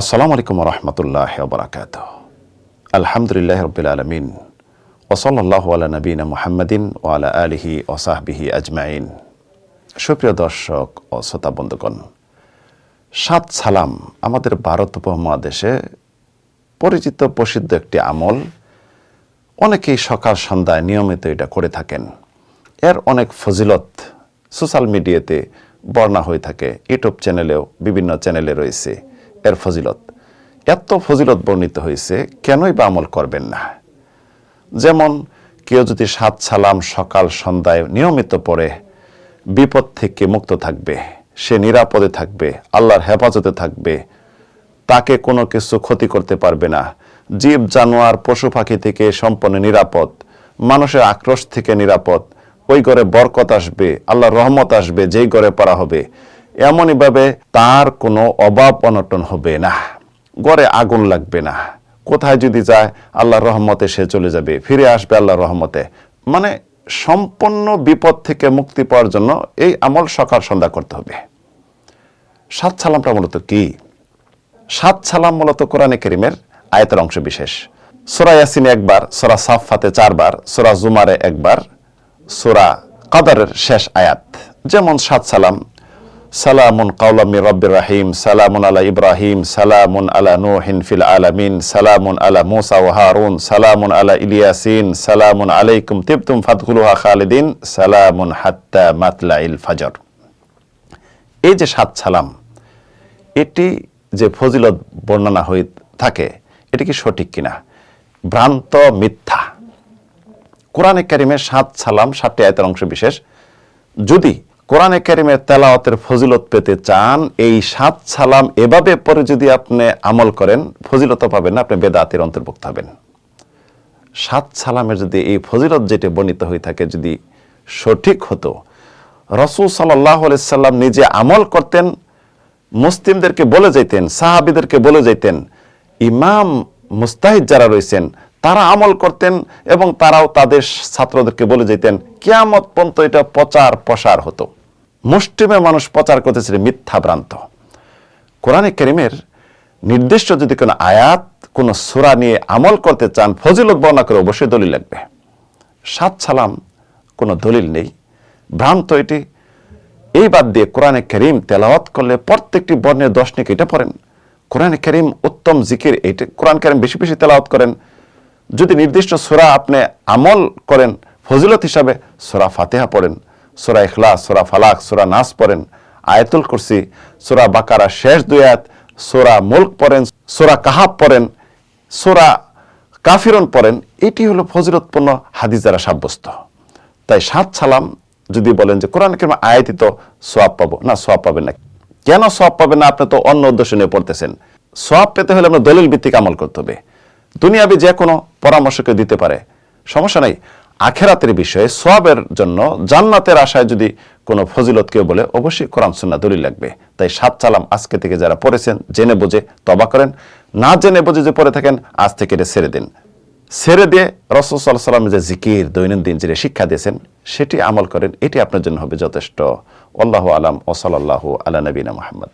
আসসালামু আলাইকুম রহমতুল্লাহ বরাকাত আলহামদুলিল্লাহ রবিল আলমিন। ওসল্লাহ আলা নবীন মোহাম্মদিন ও আলা আলিহি ওসাহবিহি আজমাইন। সুপ্রিয় দর্শক ও শ্রোতা বন্ধুগণ, সাত সালাম আমাদের ভারত উপমহাদেশে পরিচিত প্রসিদ্ধ একটি আমল। অনেকেই সকাল সন্ধ্যায় নিয়মিত এটা করে থাকেন। এর অনেক ফজিলত সোশ্যাল মিডিয়াতে বর্ণা হয়ে থাকে, ইউটিউব চ্যানেলেও বিভিন্ন চ্যানেলে রয়েছে। এর ফজিলত। এত ফজিলত বর্ণিত হয়েছে, কেনই বা আমল করবেন না? যেমন, কেউ যদি সাত সালাম সকাল সন্ধ্যায় নিয়মিত পড়ে, বিপদ থেকে মুক্ত থাকবে, সে নিরাপদে থাকবে, আল্লাহর হেফাজতে থাকবে, তাকে কোনো কিছু ক্ষতি করতে পারবে না। জীব, জানোয়ার, পশু পাখি থেকে সম্পূর্ণ নিরাপদ, মানুষের আক্রোশ থেকে নিরাপদ, ওই ঘরে বরকত আসবে, আল্লাহর রহমত আসবে, যেই ঘরে পড়া হবে। এমনইভাবে তার কোনো অভাব অনটন হবে না। গড়ে আগুন লাগবে না। কোথায় যদি যায়, আল্লাহর রহমতে সে চলে যাবে, ফিরে আসবে আল্লাহর রহমতে। মানে সম্পূর্ণ বিপদ থেকে মুক্তি পাওয়ার জন্য এই আমল সকাল সন্ধ্যা করতে হবে। সাত সালামটা মূলত কি? সাত সালাম মূলত কোরআনে করিমের আয়তের অংশ বিশেষ। সোরা ইয়াসিনে একবার, সোরা সাফাতে চারবার, সোরা জুমারে একবার, সোরা কাদারের শেষ আয়াত। যেমন সাত সালাম সালামুন কাউলামি রব্বির রাহিম, সালামুন আলা ইব্রাহিম, সালামুন আলা নুহিন ফিল আলামিন, সালামুন আলা মুসা ও হারুন, সালামুন আলা ইলিয়াসিন, সালামুন আলাইকুম তিবতুম ফাতগুলুহা খালিদিন, সালামুন হাত্তা মাতলা ইল এই যে সাত সালাম, এটি যে ফজিলত বর্ণনা হয়ে থাকে, এটি কি সঠিক কিনা? ভ্রান্ত মিথ্যা। কোরআনে কারিমের সাত সালাম, সাতটি আয়তের অংশ বিশেষ। যদি কোরআনে কারিমের তেলাওয়াতের ফজিলত পেতে চান, এই সাত সালাম এভাবে পরে যদি আপনি আমল করেন, ফজিলত পাবেন না, আপনি বেদাতের অন্তর্ভুক্ত হবেন। সাত সালামের যদি এই ফজিলত যেটি বর্ণিত হয়ে থাকে যদি সঠিক হতো, রসুল সাল্লাহ সাল্লাম নিজে আমল করতেন, মুসলিমদেরকে বলে যাইতেন, সাহাবিদেরকে বলে যাইতেন, ইমাম মুস্তাহিদ যারা রয়েছেন তারা আমল করতেন এবং তারাও তাদের ছাত্রদেরকে বলে যেতেন, কিয়ামত পর্যন্ত এটা প্রচার প্রসার হতো। মুষ্টিমে মানুষ প্রচার করতেছিল মিথ্যা ভ্রান্ত। কোরআনে করিমের নির্দিষ্ট যদি কোনো আয়াত, কোনো সুরা নিয়ে আমল করতে চান, ফজিলত বর্ণনা করে অবশ্যই দলিল লাগবে। সাত সালাম, কোনো দলিল নেই। ভ্রান্ত এটি। এই বাদ দিয়ে কোরআনে করিম তেলাওয়াত করলে প্রত্যেকটি বর্ণের দশ নিকে এটা পড়েন। কোরআনে করিম উত্তম জিকির এইটা কোরআন করিম বেশি বেশি তেলাওয়াত করেন। যদি নির্দিষ্ট সোরা আপনি আমল করেন, ফজিলত হিসাবে সোরা ফাতেহা পড়েন, সোরা ইখলাস, সোরা ফালাক, সোরা নাস পড়েন, আয়াতুল কুরসি, সোরা বাকারা শেষ দুই আয়াত, সোরা মুল্ক পড়েন, সোরা কাহাব পড়েন, সোরা কাফিরন পড়েন, এটি হলো ফজিলতপূর্ণ হাদিস দ্বারা সাব্যস্ত। তাই সাত সালাম যদি বলেন যে কোরআন কেমন আয়াতি তো সোয়াব পাবো, না সোয়াব পাবেন না। কেন সোয়াব পাবেন না? আপনি তো অন্য উদ্দেশ্য নিয়ে পড়তেছেন। সোয়াব পেতে হলে আপনার দলিল ভিত্তিক আমল করতে হবে। দুনিয়াবি যে কোনো পরামর্শকে দিতে পারে। সমস্যা নাই। আখেরাতের বিষয়ে সবের জন্য জান্নাতের আশায় যদি কোনো ফজিলত কেউ বলে, অবশ্যই কোরআন সুন্না দলিল লাগবে। তাই সাত চালাম আজকে থেকে যারা পড়েছেন, জেনে বুঝে তবা করেন। না জেনে বুঝে যে পড়ে থাকেন, আজ থেকে এটা ছেড়ে দিন। ছেড়ে দিয়ে রসুল সাল্লাম যে জিকির, দৈনন্দিন যে শিক্ষা দিয়েছেন, সেটি আমল করেন, এটি আপনার জন্য হবে যথেষ্ট। আল্লাহ আলাম ওসলাল্লাহ আলা নবীনা মোহাম্মদ।